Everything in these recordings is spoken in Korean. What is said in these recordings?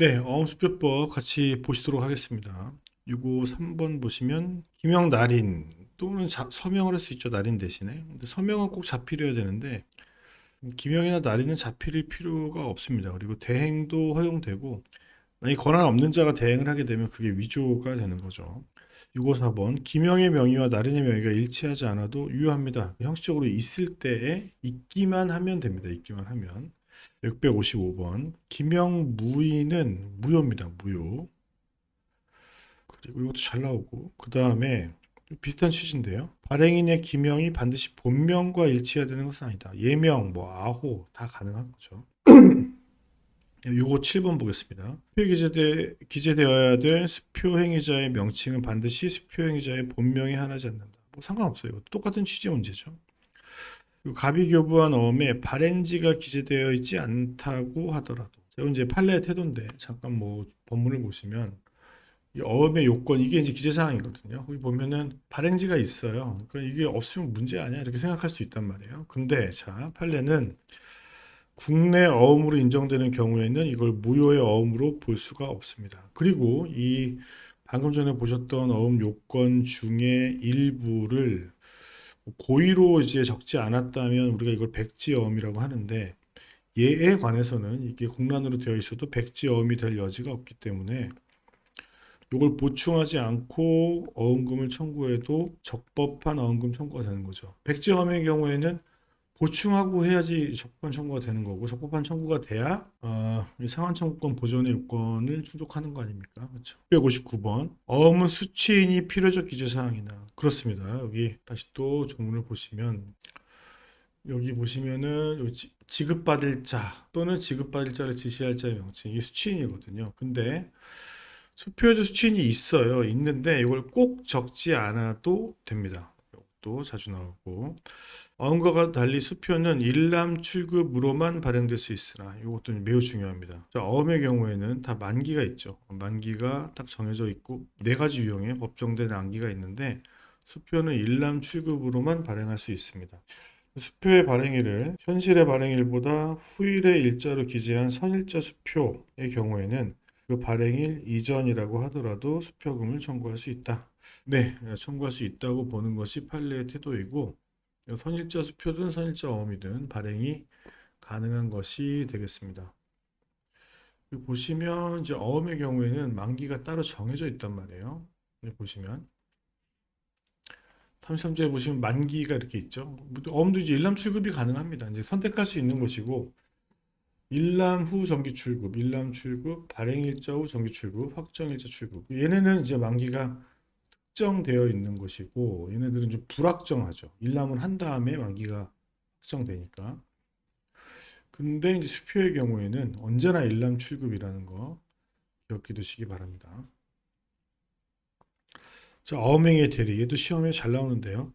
네, 어음수표법 같이 보시도록 하겠습니다. 요거 3번 보시면 기명 날인 또는 자- 서명을 할 수 있죠. 날인 대신에. 근데 서명은 꼭 자필해야 되는데 기명이나 날인은 자필일 필요가 없습니다. 그리고 대행도 허용되고 만약 권한 없는 자가 대행을 하게 되면 그게 위조가 되는 거죠. 654번 기명의 명의와 날인의 명의가 일치하지 않아도 유효합니다. 형식적으로 있을 때에 있기만 하면 됩니다. 있기만 하면 655번 기명 무의는 무효입니다. 무효. 그리고 이것도 잘 나오고 그 다음에 비슷한 취지인데요. 발행인의 기명이 반드시 본명과 일치해야 되는 것은 아니다. 예명, 뭐 아호 다 가능한 거죠. 요거 7번 보겠습니다. 수표 기재되, 기재되어야 될 수표 행위자의 명칭은 반드시 수표 행위자의 본명에 한하지 않는다. 뭐 상관없어요. 똑같은 취지 문제죠. 그리고 갑이 교부한 어음에 발행지가 기재되어 있지 않다고 하더라도 제가 이제 판례의 태도인데 잠깐 뭐 본문을 보시면 이 어음의 요건 이게 이제 기재사항이거든요. 거기 보면은 발행지가 있어요. 그러니까 이게 없으면 문제 아니야 이렇게 생각할 수 있단 말이에요. 근데 자 판례는 국내 어음으로 인정되는 경우에는 이걸 무효의 어음으로 볼 수가 없습니다. 그리고 이 방금 전에 보셨던 어음 요건 중에 일부를 고의로 이제 적지 않았다면 우리가 이걸 백지어음이라고 하는데 예에 관해서는 이게 공란으로 되어 있어도 백지어음이 될 여지가 없기 때문에 이걸 보충하지 않고 어음금을 청구해도 적법한 어음금 청구가 되는 거죠. 백지어음의 경우에는 보충하고 해야지 적법한 청구가 되는 거고 적법한 청구가 돼야 어, 이 상한 청구권 보존의 요건을 충족하는 거 아닙니까? 그렇죠. 659번 어음은 수취인이 필요적 기재 사항이나 그렇습니다. 여기 다시 또 조문을 보시면 여기 보시면은 여기 지- 지급받을 자 또는 지급받을 자를 지시할 자의 명칭 이게 수취인이거든요. 근데 수표에도 수취인이 있어요. 있는데 이걸 꼭 적지 않아도 됩니다. 또 자주 나오고 어음과 달리 수표는 일람 출급으로만 발행될 수 있으나 이것도 매우 중요합니다. 자, 어음의 경우에는 다 만기가 있죠. 만기가 딱 정해져 있고 네 가지 유형의 법정된 만기가 있는데 수표는 일람 출급으로만 발행할 수 있습니다. 수표의 발행일을 현실의 발행일보다 후일의 일자로 기재한 선일자 수표의 경우에는 그 발행일 이전이라고 하더라도 수표금을 청구할 수 있다. 네, 청구할 수 있다고 보는 것이 판례의 태도이고 선일자 수표든 선일자 어음이든 발행이 가능한 것이 되겠습니다. 보시면 이제 어음의 경우에는 만기가 따로 정해져 있단 말이에요. 여기 보시면 33조에 보시면 만기가 이렇게 있죠. 어음도 이제 일람 출급이 가능합니다. 이제 선택할 수 있는 것이고 일람 후 정기 출급, 일람 출급, 발행일자 후 정기 출급, 확정일자 출급. 얘네는 이제 만기가 특정되어 있는 것이고 얘네들은 좀 불확정하죠. 일람을 한 다음에 만기가 확정되니까. 근데 이제 수표의 경우에는 언제나 일람 출급이라는 거 기억해 두시기 바랍니다. 자, 어음행의 대리. 얘도 시험에 잘 나오는데요.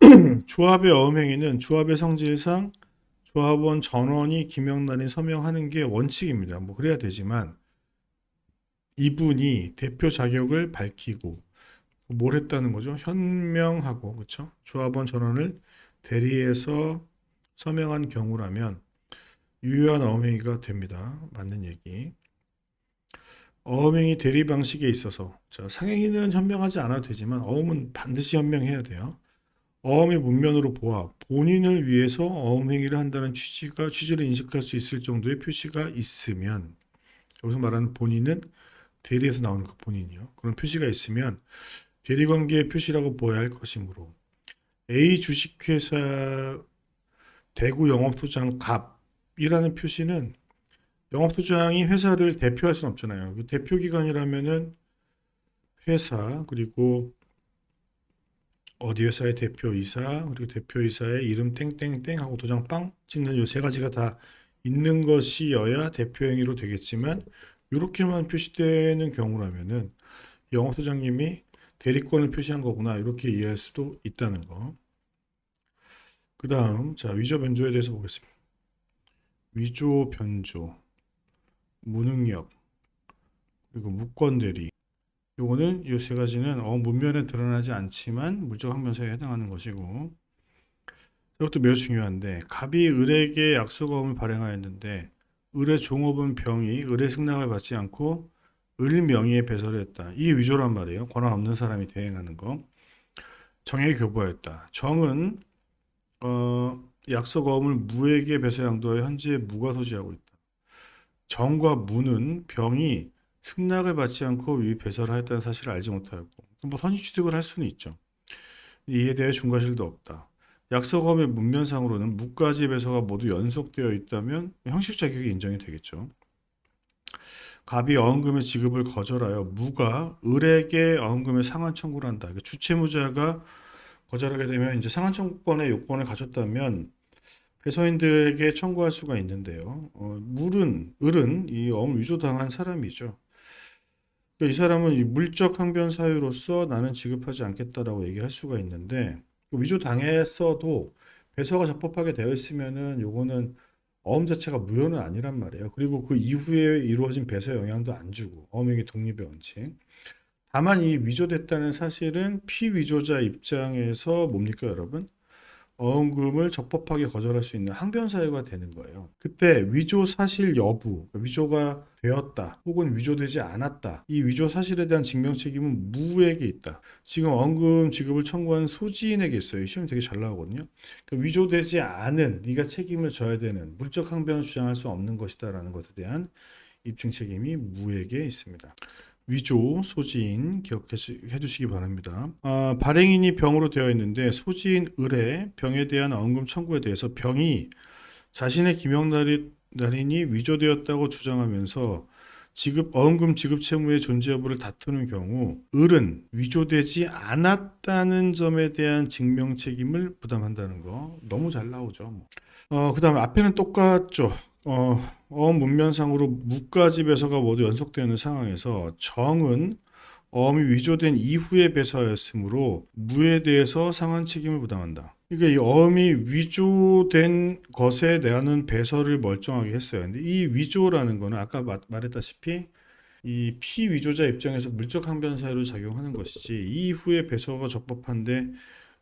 조합의 어음행위는 조합의 성질상 조합원 전원이 기명란에 서명하는 게 원칙입니다. 뭐 그래야 되지만 이분이 대표 자격을 밝히고 뭘 했다는 거죠? 현명하고 그렇죠? 조합원 전원을 대리해서 서명한 경우라면 유효한 어음행위가 됩니다. 맞는 얘기. 어음행위 대리 방식에 있어서 자, 상행위는 현명하지 않아도 되지만 어음은 반드시 현명해야 돼요. 어음의 문면으로 보아 본인을 위해서 어음 행위를 한다는 취지가 취지를 인식할 수 있을 정도의 표시가 있으면 여기서 말하는 본인은 대리에서 나오는 그 본인이요. 그런 표시가 있으면 대리관계의 표시라고 보아야 할 것이므로 A 주식회사 대구 영업소장 갑이라는 표시는 영업소장이 회사를 대표할 수는 없잖아요. 그 대표기관이라면은 회사 그리고 어디 회사의 대표이사 그리고 대표이사의 이름 땡땡땡 하고 도장 빵 찍는 요 세 가지가 다 있는 것이어야 대표 행위로 되겠지만 이렇게만 표시되는 경우라면은 영업소장님이 대리권을 표시한 거구나 이렇게 이해할 수도 있다는 거. 그 다음 자 위조 변조에 대해서 보겠습니다. 위조 변조, 무능력 그리고 무권 대리 요거는 이 세 가지는 어, 문면에 드러나지 않지만 물적 항변서에 해당하는 것이고 이것도 매우 중요한데 갑이 을에게 약속어음을 발행하였는데 을의 종업은 병이 을의 승낙을 받지 않고 을 명의에 배설을 했다. 이게 위조란 말이에요. 권한 없는 사람이 대행하는 거. 정에 교부하였다. 정은 어, 약속 어음을 무에게 배서 양도하여 현재 무가 소지하고 있다. 정과 무는 병이 승낙을 받지 않고 위 배설을 하였다는 사실을 알지 못하였고 뭐 선의 취득을 할 수는 있죠. 이에 대해 중과실도 없다. 약속어음의 문면상으로는 무까지 배서가 모두 연속되어 있다면 형식 자격이 인정이 되겠죠. 갑이 어음금의 지급을 거절하여 무가 을에게 어음금의 상환 청구를 한다. 그러니까 주체무자가 거절하게 되면 이제 상환 청구권의 요건을 가졌다면 배서인들에게 청구할 수가 있는데요. 어, 물은 을은 이 어음 위조당한 사람이죠. 그러니까 이 사람은 이 물적 항변 사유로서 나는 지급하지 않겠다라고 얘기할 수가 있는데 그 위조 당했어도 배서가 적법하게 되어 있으면은 요거는 어음 자체가 무효는 아니란 말이에요. 그리고 그 이후에 이루어진 배서 영향도 안 주고 어음행위 독립의 원칙. 다만 이 위조됐다는 사실은 피위조자 입장에서 뭡니까 여러분? 어음금을 적법하게 거절할 수 있는 항변 사유가 되는 거예요. 그때 위조 사실 여부, 그러니까 위조가 되었다, 혹은 위조되지 않았다. 이 위조 사실에 대한 증명 책임은 무에게 있다. 지금 어음금 지급을 청구한 소지인에게 있어요. 이 시험이 되게 잘 나오거든요. 그러니까 위조되지 않은 네가 책임을 져야 되는 물적 항변을 주장할 수 없는 것이다 라는 것에 대한 입증 책임이 무에게 있습니다. 위조 소지인 기억해 두시기 바랍니다. 아, 발행인이 병으로 되어 있는데 소지인 을의 병에 대한 언금 청구에 대해서 병이 자신의 기명날인이 위조되었다고 주장하면서 지급 어음금 지급 채무의 존재 여부를 다투는 경우 을은 위조되지 않았다는 점에 대한 증명 책임을 부담한다는 거 너무 잘 나오죠. 뭐. 어, 그다음에 앞에는 똑같죠. 어, 어음 문면상으로 무까지 배서가 모두 연속되는 상황에서 정은 어음이 위조된 이후에 배서였으므로 무에 대해서 상한 책임을 부담한다. 그러니까 이 어음이 위조된 것에 대한 배서를 멀쩡하게 했어요. 근데 이 위조라는 거는 아까 마- 말했다시피 이 피위조자 입장에서 물적 항변 사유로 작용하는 것이지 이후에 배서가 적법한데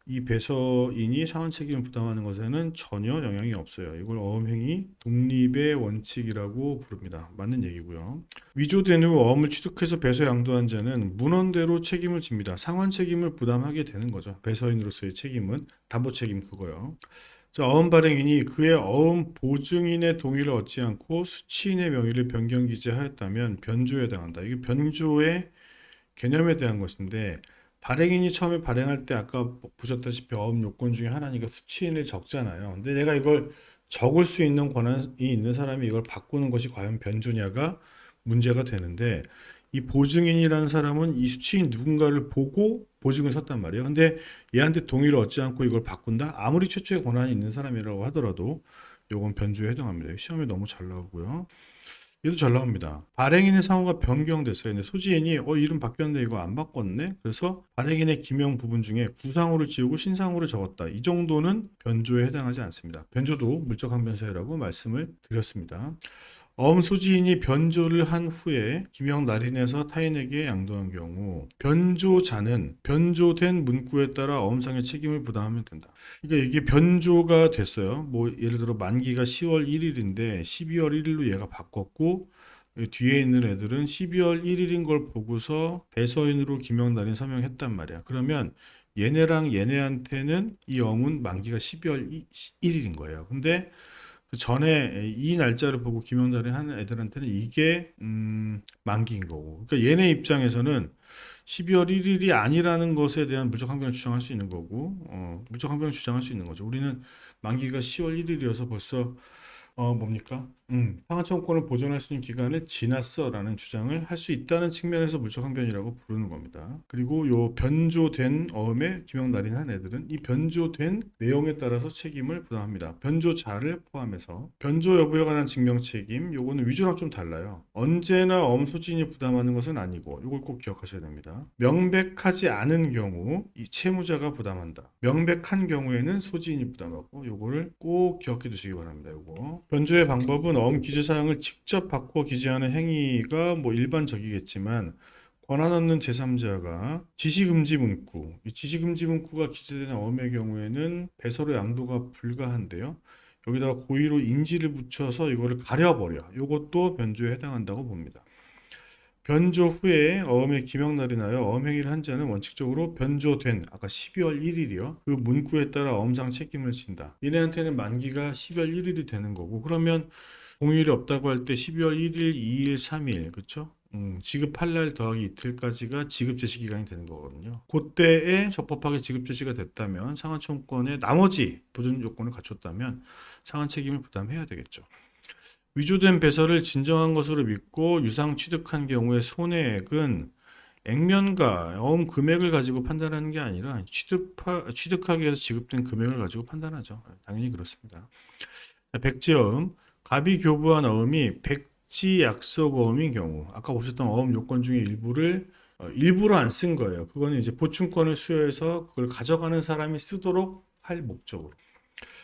이 배서인이 상한 책임을 부담하는 것에는 전혀 영향이 없어요. 이걸 어음행위 독립의 원칙이라고 부릅니다. 맞는 얘기고요. 위조된 후 어음을 취득해서 배서 양도한 자는 문헌대로 책임을 집니다. 상환 책임을 부담하게 되는 거죠. 배서인으로서의 책임은 담보 책임 그거요. 자, 어음 발행인이 그의 어음 보증인의 동의를 얻지 않고 수취인의 명의를 변경 기재하였다면 변조에 해당한다. 이게 변조의 개념에 대한 것인데 발행인이 처음에 발행할 때 아까 보셨다시피 어음 요건 중에 하나니까 수취인을 적잖아요. 근데 내가 이걸 적을 수 있는 권한이 있는 사람이 이걸 바꾸는 것이 과연 변조냐가 문제가 되는데 이 보증인이라는 사람은 이 수취인 누군가를 보고 보증을 섰단 말이에요. 근데 얘한테 동의를 얻지 않고 이걸 바꾼다? 아무리 최초의 권한이 있는 사람이라고 하더라도 요건 변조에 해당합니다. 시험에 너무 잘 나오고요. 얘도 잘 나옵니다. 발행인의 상호가 변경됐어요. 근데 소지인이 어 이름 바뀌었는데 이거 안 바꿨네. 그래서 발행인의 기명 부분 중에 구상호를 지우고 신상호를 적었다. 이 정도는 변조에 해당하지 않습니다. 변조도 물적 항변사유라고 말씀을 드렸습니다. 어음 소지인이 변조를 한 후에 기명 날인에서 타인에게 양도한 경우 변조자는 변조된 문구에 따라 어음상의 책임을 부담하면 된다. 그러니까 이게 변조가 됐어요. 뭐 예를 들어 만기가 10월 1일인데 12월 1일로 얘가 바꿨고 이 뒤에 있는 애들은 12월 1일인 걸 보고서 배서인으로 날인 서명했단 말이야. 그러면 얘네랑 얘네한테는 이 어문 만기가 12월 1일인 거예요. 근데 그 전에 이 날짜를 보고 김영달이 하는 애들한테는 이게 음, 만기인 거고. 그러니까 얘네 입장에서는 12월 1일이 아니라는 것에 대한 무적 항변을 주장할 수 있는 거고, 어, 무적 항변을 주장할 수 있는 거죠. 우리는 만기가 10월 1일이어서 벌써 어, 뭡니까? 음, 상하청권을 보존할 수 있는 기간을 지났어라는 주장을 할 수 있다는 측면에서 물적 항변이라고 부르는 겁니다. 그리고 요 변조된 어음에 기명날인한 애들은 이 변조된 내용에 따라서 책임을 부담합니다. 변조자를 포함해서 변조 여부에 관한 증명 책임 요거는 위조랑 좀 달라요. 언제나 어음 소진이 부담하는 것은 아니고 요걸 꼭 기억하셔야 됩니다. 명백하지 않은 경우 이 채무자가 부담한다. 명백한 경우에는 소지인이 부담하고 요거를 꼭 기억해 두시기 바랍니다. 요거 변조의 방법은 어음 기재 사항을 직접 바꿔 기재하는 행위가 뭐 일반적이겠지만 권한 없는 제3자가 지시금지 문구, 이 지시금지 문구가 기재된 어음의 경우에는 배서로 양도가 불가한데요. 여기다가 고의로 인지를 붙여서 이거를 가려버려. 이것도 변조에 해당한다고 봅니다. 변조 후에 어음의 기명날이 나요. 어음행위를 한 자는 원칙적으로 변조된 아까 12월 1일이요. 그 문구에 따라 어음상 책임을 진다. 얘네한테는 만기가 12월 1일이 되는 거고 그러면 공휴일이 없다고 할 때 12월 1일, 2일, 3일 그쵸? 음, 지급할 날 더하기 이틀까지가 지급 제시 기간이 되는 거거든요. 그때에 적법하게 지급 제시가 됐다면 상한청권의 나머지 보존 요건을 갖췄다면 상한 책임을 부담해야 되겠죠. 위조된 배설을 진정한 것으로 믿고 유상 취득한 경우의 손해액은 액면가 어음 금액을 가지고 판단하는 게 아니라 취득하, 취득하기 위해서 지급된 금액을 가지고 판단하죠. 당연히 그렇습니다. 자, 백지어음 갑이 교부한 어음이 백지 약속 어음인 경우 아까 보셨던 어음 요건 중에 일부를 어, 일부러 안 쓴 거예요. 그거는 이제 보충권을 수여해서 그걸 가져가는 사람이 쓰도록 할 목적으로.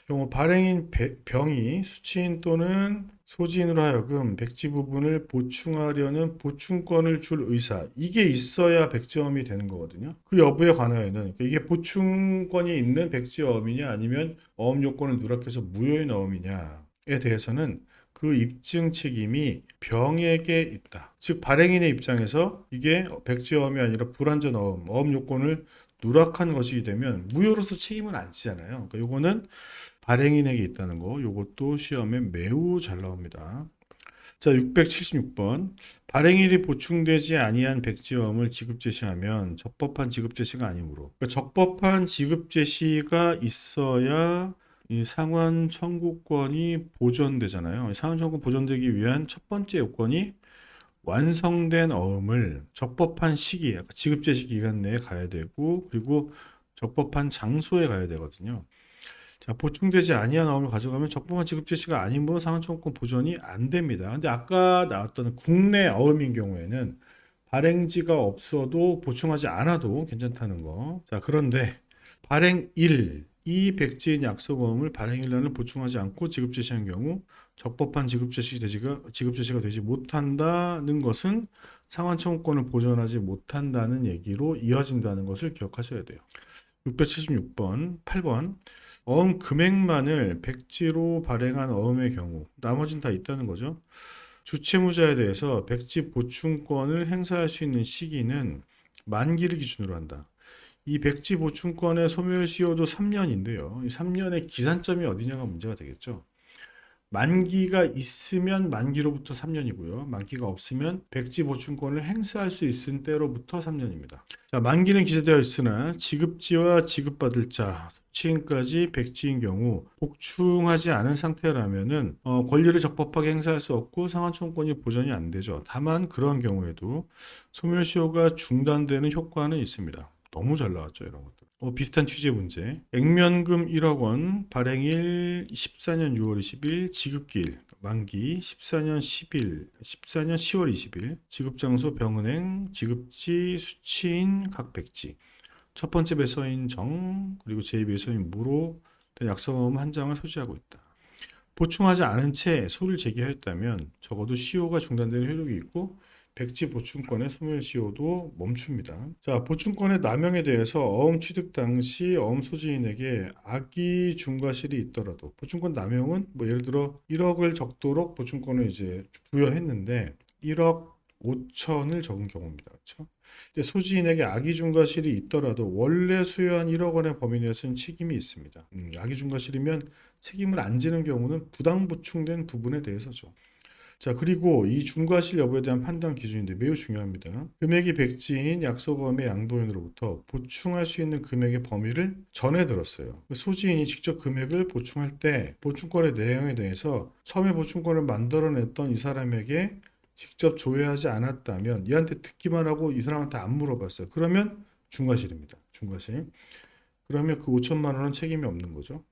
경우 발행인 배- 병이 수취인 또는 소지인으로 하여금 백지 부분을 보충하려는 보충권을 줄 의사 이게 있어야 백지어음이 되는 거거든요. 그 여부에 관하여는 그러니까 이게 보충권이 있는 백지어음이냐 아니면 어음 요건을 누락해서 무효인 어음이냐에 대해서는 그 입증 책임이 병에게 있다. 즉 발행인의 입장에서 이게 백지어음이 아니라 불완전 어음, 어음 요건을 누락한 것이기 되면 무효로서 책임을 안 지잖아요. 그러니까 요거는 발행인에게 있다는 거. 요것도 시험에 매우 잘 나옵니다. 자, 676번. 발행일이 보충되지 아니한 백지어음을 지급 제시하면 적법한 지급 제시가 아니므로. 그러니까 적법한 지급 제시가 있어야 이 상환 청구권이 보존되잖아요. 이 상환 청구 보존되기 위한 첫 번째 요건이 완성된 어음을 적법한 시기, 지급 제시 기간 내에 가야 되고 그리고 적법한 장소에 가야 되거든요. 자, 보충되지 아니한 어음을 가져가면 적법한 지급 제시가 아니므로 상환청구권 보존이 안 됩니다. 근데 아까 나왔던 국내 어음인 경우에는 발행지가 없어도 보충하지 않아도 괜찮다는 거. 자, 그런데 발행일 이 백지인 약속어음을 발행일날을 보충하지 않고 지급 제시한 경우 적법한 지급 제시 되지가 지급 제시가 되지 못한다는 것은 상환 청구권을 보존하지 못한다는 얘기로 이어진다는 것을 기억하셔야 돼요. 676번, 8번. 어음 금액만을 백지로 발행한 어음의 경우 나머지는 다 있다는 거죠. 주채무자에 대해서 백지 보충권을 행사할 수 있는 시기는 만기를 기준으로 한다. 이 백지 보충권의 소멸 시효도 3년인데요. 이 3년의 기산점이 어디냐가 문제가 되겠죠. 만기가 있으면 만기로부터 3년이고요. 만기가 없으면 백지 보충권을 행사할 수 있은 때로부터 3년입니다. 자, 만기는 기재되어 있으나 지급지와 지급받을 자, 수취인까지 백지인 경우 복충하지 않은 상태라면은 어, 권리를 적법하게 행사할 수 없고 상환청구권이 보전이 안 되죠. 다만 그런 경우에도 소멸시효가 중단되는 효과는 있습니다. 너무 잘 나왔죠, 이런 것들. 어, 비슷한 취재 문제. 액면금 1억 원, 발행일 14년 6월 20일, 지급기일 만기 14년 10일, 14년 10월 20일, 지급장소 병은행, 지급지 수취인 각 백지. 첫 번째 배서인 정, 그리고 제2 배서인 무로 약속어음 한 장을 소지하고 있다. 보충하지 않은 채 소를 제기하였다면 적어도 시효가 중단되는 효력이 있고 백지 보충권의 소멸 시효도 멈춥니다. 자, 보충권의 남용에 대해서 어음 취득 당시 어음 소지인에게 악의 중과실이 있더라도 보충권 남용은 뭐 예를 들어 1억을 적도록 보충권을 이제 부여했는데 1억 5천을 적은 경우입니다. 그렇죠? 소지인에게 악의 중과실이 있더라도 원래 수여한 1억 원의 범위 내에서는 책임이 있습니다. 음, 악의 중과실이면 책임을 안 지는 경우는 부당 보충된 부분에 대해서죠. 자, 그리고 이 중과실 여부에 대한 판단 기준인데 매우 중요합니다. 금액이 백지인 약속어음의 양도인으로부터 보충할 수 있는 금액의 범위를 전해 들었어요. 소지인이 직접 금액을 보충할 때 보충권의 내용에 대해서 처음에 보충권을 만들어냈던 이 사람에게 직접 조회하지 않았다면 얘한테 듣기만 하고 이 사람한테 안 물어봤어요. 그러면 중과실입니다. 중과실. 그러면 그 5천만 원은 책임이 없는 거죠.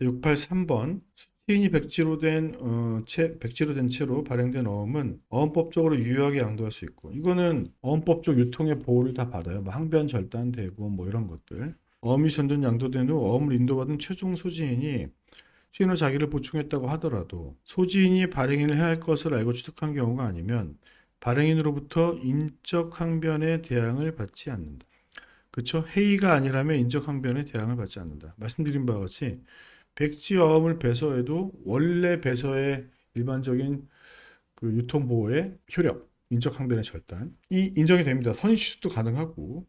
683번 수취인이 백지로 된 어, 채, 백지로 된 채로 발행된 어음은 어음법적으로 유효하게 양도할 수 있고 이거는 어음법적 유통의 보호를 다 받아요. 뭐 항변 절단 되고 뭐 이런 것들. 어음이 전전 양도된 후 어음을 인도받은 최종 소지인이 수인으로 자기를 보충했다고 하더라도 소지인이 발행인을 해야 할 것을 알고 취득한 경우가 아니면 발행인으로부터 인적 항변의 대항을 받지 않는다. 그렇죠? 회의가 아니라면 인적 항변의 대항을 받지 않는다. 말씀드린 바와 같이 백지와 어음을 배서해도 원래 배서의 일반적인 그 유통보호의 효력, 인적 항변의 절단 이 인정이 됩니다. 선시도 가능하고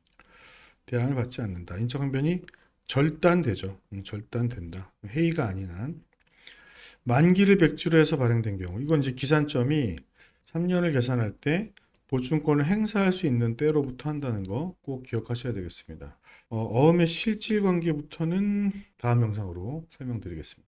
대항을 받지 않는다. 인적 항변이 절단되죠. 음, 절단된다. 해이가 아닌 한 만기를 백지로 해서 발행된 경우 이건 이제 기산점이 3년을 계산할 때 보증권을 행사할 수 있는 때로부터 한다는 거 꼭 기억하셔야 되겠습니다. 어, 어음의 실질 관계부터는 다음 영상으로 설명드리겠습니다.